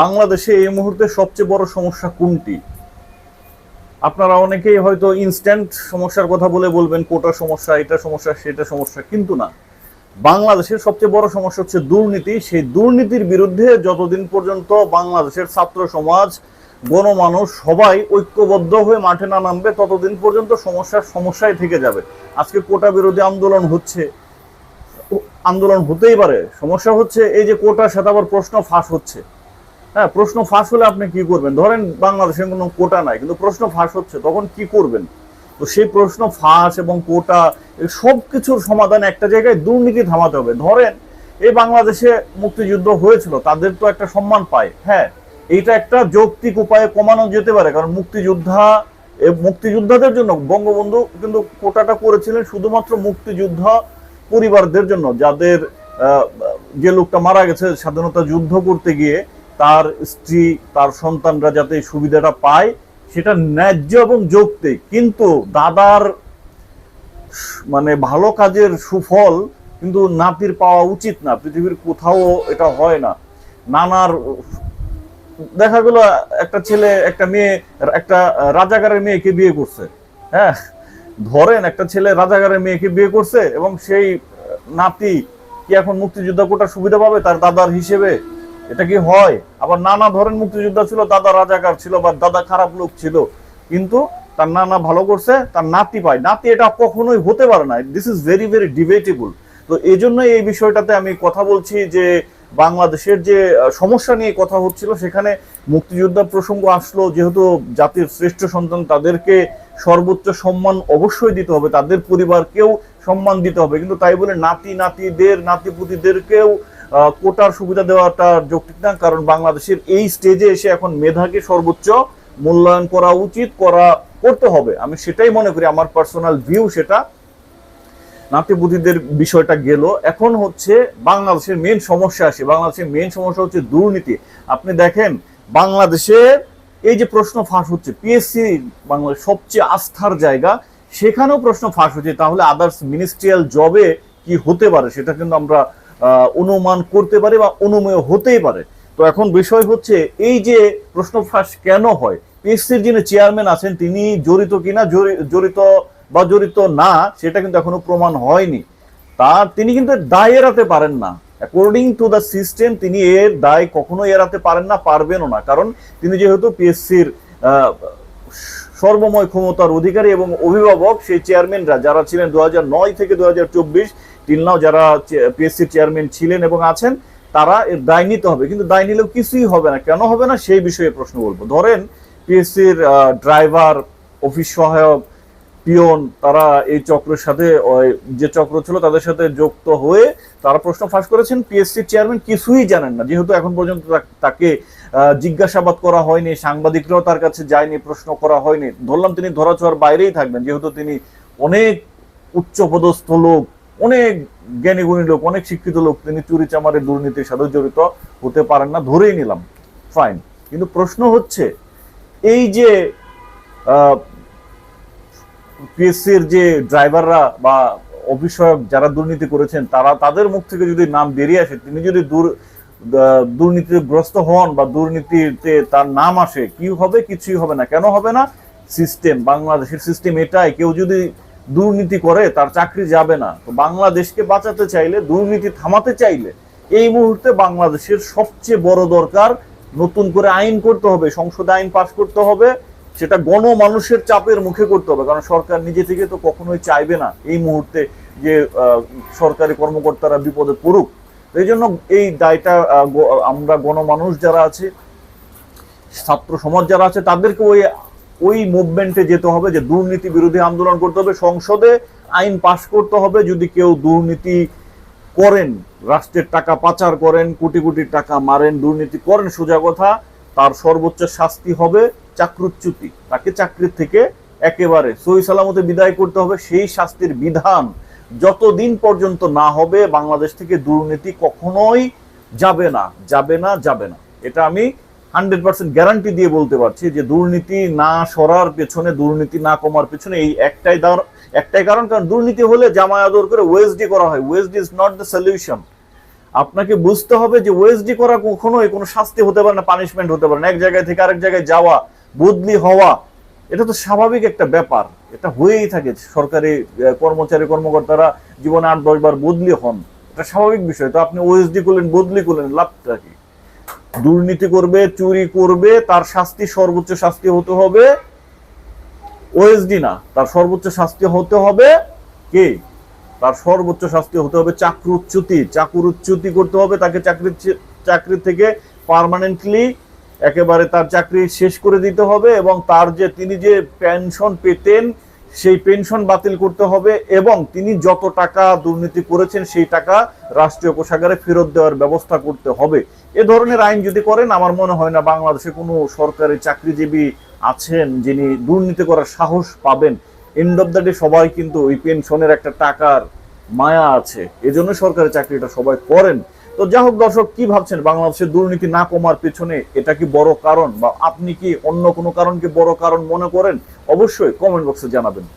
বাংলাদেশে এই মুহূর্তে সবচেয়ে বড় সমস্যা কোনটি? আপনারা অনেকেই হয়তো ইনস্ট্যান্ট সমস্যার কথা বলে বলবেন, কোটা সমস্যা, এটা সমস্যা, সেটা সমস্যা, কিন্তু না। বাংলাদেশের সবচেয়ে বড় সমস্যা হচ্ছে দুর্নীতি। সেই দুর্নীতির বিরুদ্ধে যতদিন পর্যন্ত বাংলাদেশের ছাত্র সমাজ, গণমানুষ সবাই ঐক্যবদ্ধ হয়ে মাঠে না নামবে, ততদিন পর্যন্ত সমস্যার সমস্যাই থেকে যাবে। আজকে কোটা বিরোধী আন্দোলন হচ্ছে, আন্দোলন হতেই পারে। সমস্যা হচ্ছে, এই যে কোটার সাথে আবার প্রশ্ন ফাঁস হচ্ছে। হ্যাঁ প্রশ্ন ফাঁস হলে আপনি কি করবেন? ধরেন বাংলাদেশে কোনো কোটা নাই, কিন্তু প্রশ্ন ফাঁস হচ্ছে, তখন কি করবেন? তো সেই প্রশ্ন ফাঁস এবং কোটা সব কিছুর সমাধান একটা জায়গায় দুর্নীতি থামাতে হবে। ধরেন, এই বাংলাদেশে মুক্তিযুদ্ধ হয়েছিল, তাদের তো একটা সম্মান পায়। হ্যাঁ এইটা একটা যৌক্তিক উপায়ে কমানো যেতে পারে, কারণ মুক্তিযোদ্ধা মুক্তিযোদ্ধাদের জন্য, বঙ্গবন্ধু কিন্তু কোটাটা করেছিলেন শুধুমাত্র মুক্তিযোদ্ধা পরিবারদের জন্য, যাদের যে লোকটা মারা গেছে, স্বাধীনতা যুদ্ধ করতে গিয়ে তার স্ত্রী, তার সন্তানরা যাতে সুবিধাটা পায়, সেটা ন্যায্য এবং যৌক্তিক। কিন্তু দাদার মানে ভালো কাজের সুফল কিন্তু নাতির পাওয়া উচিত না। পৃথিবীর কোথাও এটা হয় না। নানার, দেখা গেল, একটা ছেলে, একটা মেয়ে, একটা রাজাগারের মেয়েকে বিয়ে করছে। হ্যাঁ ধরেন একটা ছেলে রাজাগারের মেয়েকে বিয়ে করছে এবং সেই নাতি কি এখন মুক্তিযোদ্ধা কোটা সুবিধা পাবে? তার দাদার হিসেবে? এটা কি হয়? আবার নানা ধরেন মুক্তিযোদ্ধা ছিল, দাদা রাজাকার ছিল বা দাদা খারাপ লোক ছিল। কিন্তু তার নানা ভালো করছে, তার নাতি পায়। নাতি এটা কখনোই হতে পারে না। This is very very debatable তো এই জন্য এই বিষয়টাতে আমি কথা বলছি যে, বাংলাদেশের যে সমস্যা নিয়ে কথা হচ্ছিল, সেখানে মুক্তিযোদ্ধা প্রসঙ্গ আসলো। যেহেতু জাতির শ্রেষ্ঠ সন্তান, তাদেরকে সর্বোচ্চ সম্মান অবশ্যই দিতে হবে। তাদের পরিবারকেও সম্মান দিতে হবে। কিন্তু তাই বলে নাতি নাতিদের নাতিপুতিদেরকেও কোটার সুবিধা দেওয়াটা যৌক্তিক না, কারণ বাংলাদেশের এই স্টেজে এসে এখন মেধাকে সর্বোচ্চ মূল্যায়ন করা উচিত, করা, করতে হবে। আমি সেটাই মনে করি, আমার পার্সোনাল ভিউ সেটা। নাতিপুতিদের বিষয়টা গেল। এখন হচ্ছে বাংলাদেশের মেন সমস্যা আসে। বাংলাদেশের মেন সমস্যা হচ্ছে দুর্নীতি। আপনি দেখেন বাংলাদেশে এই যে প্রশ্ন ফাঁস হচ্ছে পিএসসি বাংলাদেশ সবচেয়ে আস্থার জায়গা, সেখানেও প্রশ্ন ফাঁস হচ্ছে। তাহলে আদার্স মিনিস্ট্রিয়াল জবে কি হতে পারে? সেটা কিন্তু আমরা অনুমান করতে পারে বা অনুমেয় হতেই পারে। তো এখন বিষয় হচ্ছে, এই যে প্রশ্ন ফাঁস কেন হয়? পিএসসির যিনি চেয়ারম্যান আছেন, তিনি জড়িত কিনা, জড়ি- জড়িত বা জড়িত না, সেটা কিন্তু এখনও প্রমাণ হয়নি। তার, তিনি কিন্তু দায় এড়াতে পারেন না। অ্যাকর্ডিং টু দ্য সিস্টেম তিনি এর দায় কখনো এড়াতে পারেন না, পারবেনও না। কারণ তিনি যেহেতু পিএসসির সর্বময় ক্ষমতার অধিকারী এবং অভিভাবক সেই চেয়ারম্যানরা যারা ছিলেন দু থেকে দু হাজার চব্বিশ টিলনাও যারা পিএসসির চেয়ারম্যান ছিলেন এবং আছেন, তারা এর দায় নিতে হবে। কিন্তু দায় নিলেও কিছুই হবে না। কেন হবে না? সেই বিষয়ে প্রশ্ন বলব ধরেন পিএসসির ড্রাইভার অফিস সহায়ক পিয়ন তারা এই চক্রের সাথে যে চক্র ছিল তাদের সাথে যুক্ত হয়ে তারা প্রশ্ন ফাঁস করেছেন। পিএসসি চেয়ারম্যান কিছুই জানেন না। যেহেতু এখন পর্যন্ত তাকে জিজ্ঞাসাবাদ করা হয়নি, সাংবাদিকরাও তার কাছে যায়নি, প্রশ্ন করা হয়নি। ধরলাম তিনি ধরাছোঁয়ার বাইরেই থাকবেন, যেহেতু তিনি অনেক উচ্চপদস্থ লোক, অনেক জ্ঞানী গুণী লোক, অনেক শিক্ষিত লোক। তিনি চুরি চামারের দুর্নীতির সাথে জড়িত হতে পারেন না, ধরেই নিলাম। ফাইন কিন্তু প্রশ্ন হচ্ছে, এই যে পিএসসির যে ড্রাইভাররা বা অফিসয়ক যারা দুর্নীতি করেছেন, তারা তাদের মুখ থেকে যদি নাম বেরিয়ে আসে, তিনি যদি দূর দুর্নীতিগ্রস্ত হন বা দুর্নীতিতে তার নাম আসে, কি হবে? কিছুই হবে না। কেন হবে না? সিস্টেম, বাংলাদেশের সিস্টেম এটাই। কেউ যদি দুর্নীতি করে, তার চাকরি যাবে না। তো বাংলাদেশকে বাঁচাতে চাইলে, দুর্নীতি থামাতে চাইলে, এই মুহূর্তে বাংলাদেশের সবচেয়ে বড় দরকার নতুন করে আইন করতে হবে, সংসদে আইন পাশ করতে হবে। সেটা গণমানুষের চাপের মুখে করতে হবে, কারণ সরকার নিজে থেকে তো কখনোই চাইবে না এই মুহূর্তে যে সরকারি কর্মকর্তারা বিপদে পড়ুক। এই জন্য এই দায়টা আমরা গণমানুষ যারা আছে, ছাত্র সমাজ যারা আছে, তাদেরকে ওই ওই মুভমেন্টে যেতে হবে যে দুর্নীতি বিরোধী আন্দোলন করতে হবে, সংসদে আইন পাশ করতে হবে, যদি কেউ দুর্নীতি করেন, রাষ্ট্রের টাকা পাচার করেন, কোটি কোটি টাকা মারেন, দুর্নীতি করেন, সোজা কথা, তার সর্বোচ্চ শাস্তি হবে। চাকরুচ্যুতি। তাকে চাকরির থেকে একেবারে সই সালামতে বিদায় করতে হবে, সেই শাস্তির বিধান যতদিন পর্যন্ত না হবে, বাংলাদেশ থেকে দুর্নীতি কখনোই যাবে না যাবে না যাবে না। এটা আমি হান্ড্রেড পার্সেন্ট গ্যারান্টি দিয়ে বলতে পারছি যে দুর্নীতি না সরার পেছনে, দুর্নীতি না কমার পেছনে এই একটাই একটাই কারণ কারণ দুর্নীতি হলে জামায় আদর করে ওয়েসডি করা হয়। ওয়েসডি ইজ নট দ্য সলিউশন আপনাকে বুঝতে হবে যে ওয়েসডি করা কখনোই কোনো শাস্তি হতে পারে না পানিশমেন্ট হতে পারে না। এক জায়গায় থেকে আরেক জায়গায় যাওয়া বদলি হওয়া, এটা তো স্বাভাবিক একটা ব্যাপার। এটা হয়েই থাকে সরকারি কর্মচারী, কর্মকর্তারা জীবনে আট, দশ বার বদলি হন। এটা স্বাভাবিক বিষয়। তো আপনি ওএসডি করলেন, বদলি করলেন, লাভটা কি? দুর্নীতি করবে, চুরি করবে, তার শাস্তি সর্বোচ্চ শাস্তি হতে হবে। ওএসডি না, তার সর্বোচ্চ শাস্তি হতে হবে কে? তার সর্বোচ্চ শাস্তি হতে হবে চাকরুচ্যুতি। চাকরুচ্যুতি করতে হবে, তাকে চাকরি চাকরি থেকে পার্মানেন্টলি একেবারে তার চাকরি শেষ করে দিতে হবে এবং তার যে তিনি যে পেনশন পেতেন, সেই পেনশন বাতিল করতে হবে এবং তিনি যত টাকা দুর্নীতি করেছেন, সেই টাকা রাষ্ট্রীয় কোষাগারে ফেরত দেওয়ার ব্যবস্থা করতে হবে। এ ধরনের আইন যদি করেন, আমার মনে হয় না বাংলাদেশে কোনো সরকারি চাকরিজীবী আছেন যিনি দুর্নীতি করার সাহস পাবেন। এন্ড অফ দ্য ডে সবাই কিন্তু ওই পেনশনের একটা টাকার মায়া আছে। এজন্য সরকারি চাকরিটা সবাই করেন। তো যাই হোক দর্শক, কি ভাবছেন? বাংলাদেশের দুর্নীতি না কমার পেছনে এটা কি বড় কারণ? বা আপনি কি অন্য কোনো কারণকে বড় কারণ মনে করেন? অবশ্যই কমেন্ট বক্সে জানাবেন।